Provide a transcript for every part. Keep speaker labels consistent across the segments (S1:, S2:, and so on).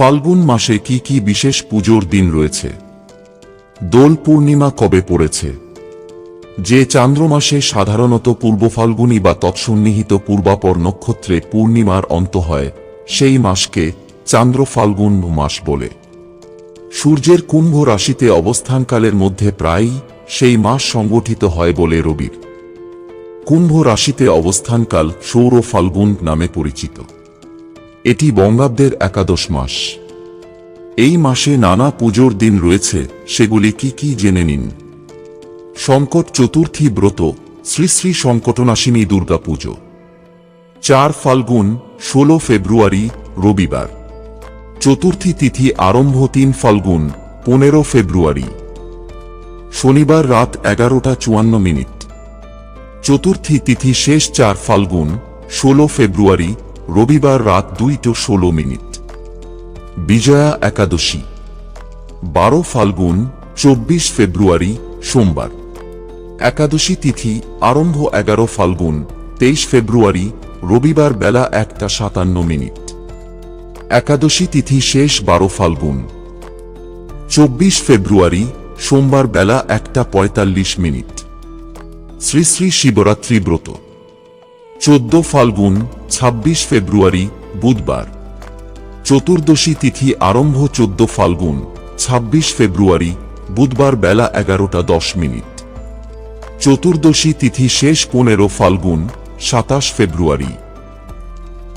S1: ফাল্গুন মাসে কি কি বিশেষ পুজোর দিন রয়েছে? দোল পূর্ণিমা কবে পড়েছে? যে চান্দ্রমাসে সাধারণত পূর্ব ফাল্গুনী বা তৎসন্নিহিত পূর্বাপর নক্ষত্রে পূর্ণিমার অন্ত হয়, সেই মাসকে চান্দ্র ফাল্গুন মাস বলে। সূর্যের কুম্ভ রাশিতে অবস্থানকালের মধ্যে প্রায়ই সেই মাস সংগঠিত হয় বলে রবির। কুম্ভ রাশিতে অবস্থানকাল সৌর ফাল্গুন নামে পরিচিত। এটি বঙ্গাব্দের একাদশ মাস। এই মাসে নানা পুজোর দিন রয়েছে, সেগুলি কি কি জেনে নিন। সংকট চতুর্থী ব্রত, শ্রী শ্রী সংকটনাশিনী দুর্গা পুজো। চার ফাল্গুন, ষোলো ফেব্রুয়ারি, রবিবার। চতুর্থী তিথি আরম্ভ তিন ফাল্গুন, পনেরো ফেব্রুয়ারি। শনিবার রাত এগারোটা চুয়ান্ন মিনিট। চতুর্থী তিথি শেষ চার ফাল্গুন, ষোলো ফেব্রুয়ারি রবিবার রাত দুইটো ষোলো মিনিট। বিজয়া একাদশী। বারো ফাল্গুন, চব্বিশ ফেব্রুয়ারি, সোমবার। একাদশী তিথি আরম্ভ এগারো ফাল্গুন, তেইশ ফেব্রুয়ারি, রবিবার বেলা একটা সাতান্ন মিনিট। একাদশী তিথি শেষ বারো ফাল্গুন। চব্বিশ ফেব্রুয়ারি, সোমবার বেলা একটা পঁয়তাল্লিশ মিনিট। শ্রী শ্রী শিবরাত্রি ব্রত। চোদ্দ ফাল্গুন ২৬ ফেব্রুয়ারি, বুধবার। চতুর্দশী তিথি আরম্ভ চোদ্দ ফাল্গুন ২৬ ফেব্রুয়ারি, বুধবার বেলা এগারোটা দশ মিনিট। চতুর্দশী তিথি শেষ পনেরো ফাল্গুন, সাতাশ ফেব্রুয়ারি।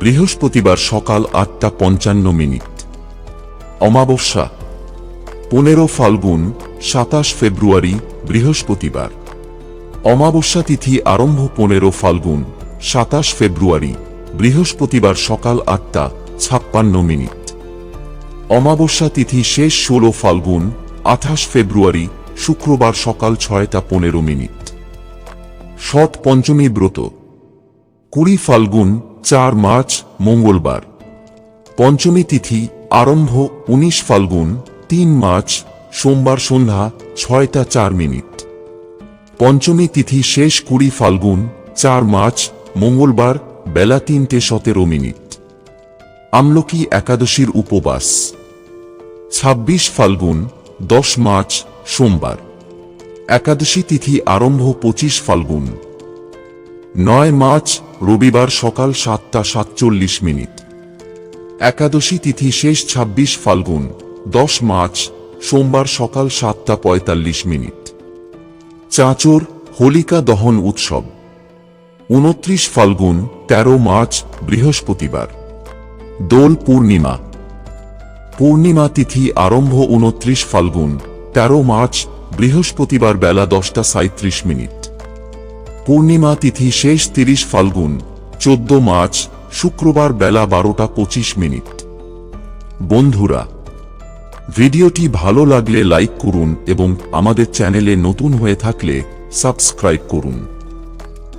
S1: বৃহস্পতিবার সকাল আটটা পঞ্চান্ন মিনিট। অমাবস্যা। পনেরো ফাল্গুন, সাতাশ ফেব্রুয়ারি, বৃহস্পতিবার। অমাবস্যা তিথি আরম্ভ পনেরো ফাল্গুন সাতাশ ফেব্রুয়ারি, বৃহস্পতিবার সকাল আটটা ছাপ্পান্ন মিনিট। অমাবস্যা তিথি শেষ ষোলো ফাল্গুন, আঠাশ ফেব্রুয়ারি, শুক্রবার সকাল ছয়টা পনেরো মিনিট। শত পঞ্চমী ব্রত। কুড়ি ফাল্গুন, চার মার্চ, মঙ্গলবার। পঞ্চমী তিথি আরম্ভ উনিশ ফাল্গুন, তিন মার্চ, সোমবার সন্ধ্যা ছয়টা চার মিনিট। পঞ্চমী তিথি শেষ কুড়ি ফাল্গুন, চার মার্চ মঙ্গলবার বেলা তিনটে সতেরো মিনিট। আমলকি একাদশীর উপবাস। ছাব্বিশ ফাল্গুন, দশ মার্চ, সোমবার। একাদশী তিথি আরম্ভ পঁচিশ ফাল্গুন। নয় মার্চ, রবিবার সকাল সাতটা সাতচল্লিশ মিনিট। একাদশী তিথি শেষ ছাব্বিশ ফাল্গুন, দশ মার্চ, সোমবার সকাল সাতটা পঁয়তাল্লিশ মিনিট। চাঁচর হোলিকা দহন উৎসব। উনত্রিশ ফাল্গুন ১৩ মার্চ, বৃহস্পতিবার। দোল পূর্ণিমা। পূর্ণিমা তিথি আরম্ভ উনত্রিশ ফাল্গুন ১৩ মার্চ, বৃহস্পতিবার বেলা দশটা সাঁত্রিশ মিনিট। পূর্ণিমা তিথি শেষ তিরিশ ফাল্গুন, চোদ্দ মার্চ, শুক্রবার বেলা বারোটা পঁচিশ মিনিট। বন্ধুরা, ভিডিওটি ভালো লাগলে লাইক করুন এবং আমাদের চ্যানেলে নতুন হয়ে থাকলে সাবস্ক্রাইব করুন।